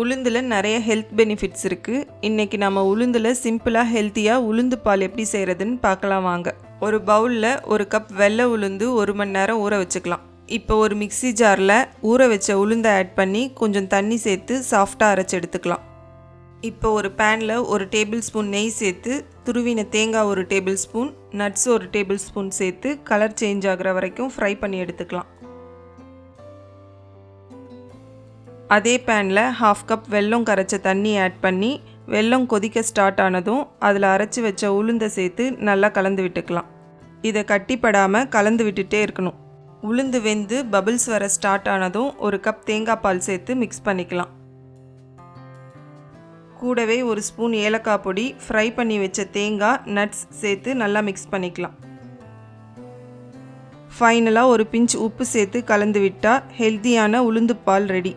உளுந்தில் நிறைய health benefits இருக்குது இன்றைக்கி நம்ம உளுந்தில் சிம்பிளாக ஹெல்த்தியாக உளுந்து பால் எப்படி செய்கிறதுன்னு பார்க்கலாம் வாங்க. ஒரு பவுலில் ஒரு கப் வெள்ளை உளுந்து ஒரு மணி நேரம் ஊற வச்சுக்கலாம். இப்போ ஒரு மிக்ஸி ஜாரில் ஊற வச்ச உளுந்தை ஆட் பண்ணி கொஞ்சம் தண்ணி சேர்த்து சாஃப்டாக அரைச்சி எடுத்துக்கலாம். இப்போ ஒரு பேனில் ஒரு டேபிள் ஸ்பூன் நெய் சேர்த்து துருவின தேங்காய் ஒரு டேபிள் ஸ்பூன் நட்ஸ் ஒரு டேபிள் ஸ்பூன் சேர்த்து கலர் சேஞ்ச் ஆகிற வரைக்கும் ஃப்ரை பண்ணி எடுத்துக்கலாம். அதே பேனில் ஹாஃப் கப் வெல்லம் கரைச்ச தண்ணி ஆட் பண்ணி வெல்லம் கொதிக்க ஸ்டார்ட் ஆனதும் அதில் அரைச்சி வச்ச உளுந்தை சேர்த்து நல்லா கலந்து விட்டுக்கலாம். இதை கட்டிப்படாமல் கலந்து விட்டுட்டே இருக்கணும். உளுந்து வெந்து பபிள்ஸ் வர ஸ்டார்ட் ஆனதும் ஒரு கப் தேங்காய் பால் சேர்த்து மிக்ஸ் பண்ணிக்கலாம். கூடவே ஒரு ஸ்பூன் ஏலக்காய் பொடி ஃப்ரை பண்ணி வச்ச தேங்காய் நட்ஸ் சேர்த்து நல்லா மிக்ஸ் பண்ணிக்கலாம். ஃபைனலாக ஒரு பிஞ்ச் உப்பு சேர்த்து கலந்து விட்டால் ஹெல்த்தியான உளுந்து பால் ரெடி